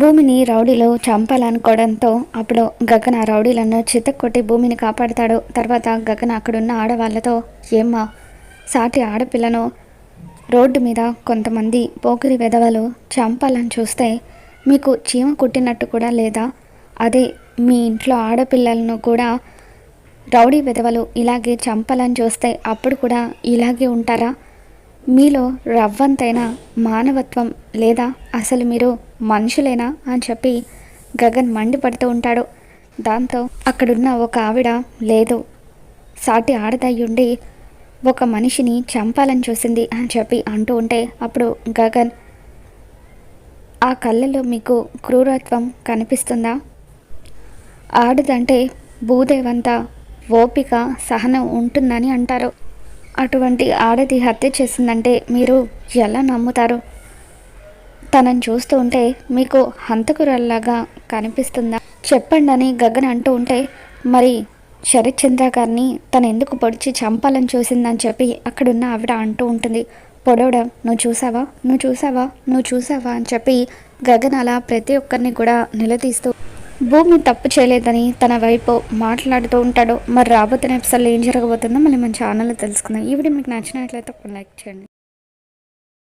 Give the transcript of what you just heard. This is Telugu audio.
భూమిని రౌడీలో చంపాలనుకోవడంతో అప్పుడు గగన రౌడీలను చితక్కొట్టి భూమిని కాపాడతాడు. తర్వాత గగన అక్కడున్న ఆడవాళ్ళతో ఏమ్మా సాటి ఆడపిల్లను రోడ్డు మీద కొంతమంది పోకిరి వెధవలు చంపాలని చూస్తే మీకు చీమ కుట్టినట్టు కూడా లేదా? అదే మీ ఇంట్లో ఆడపిల్లలను కూడా రౌడీ విధవలు ఇలాగే చంపాలని చూస్తే అప్పుడు కూడా ఇలాగే ఉంటారా? మీలో రవ్వంతైనా మానవత్వం లేదా అసలు మీరు మనుషులేనా అని చెప్పి గగన్ మండిపడుతూ ఉంటాడు. దాంతో అక్కడున్న ఒక ఆవిడ లేదు సాటి ఆడదయ్యుండి ఒక మనిషిని చంపాలని చూసింది అని చెప్పి అంటూ ఉంటే అప్పుడు గగన్ ఆ కళ్ళలో మీకు క్రూరత్వం కనిపిస్తుందా? ఆడదంటే భూదేవంత ఓపిక సహనం ఉంటుందని అంటారు. అటువంటి ఆడది హత్య చేసిందంటే మీరు ఎలా నమ్ముతారు? తనని చూస్తూ ఉంటే మీకు హంతకురల్లాగా కనిపిస్తుందా? చెప్పండి అని గగన్ అంటూ ఉంటే మరి శరత్చంద్ర గారిని తను ఎందుకు పొడిచి చంపాలని చూసిందని చెప్పి అక్కడున్న ఆవిడ అంటూ ఉంటుంది. పొడవడం నువ్వు చూసావా? నువ్వు చూసావా? నువ్వు చూసావా? అని చెప్పి గగన్ అలా ప్రతి ఒక్కరిని కూడా నిలదీస్తూ భూమి తప్పు చేయలేదని తన వైపు మాట్లాడుతూ ఉంటాడు. మరి రాబోతున్న ఎపిసోడ్లో ఏం జరగబోతుందో మళ్ళీ మన ఛానల్లో తెలుసుకుందాం. ఈ వీడియో మీకు నచ్చినట్లయితే ఒక లైక్ చేయండి.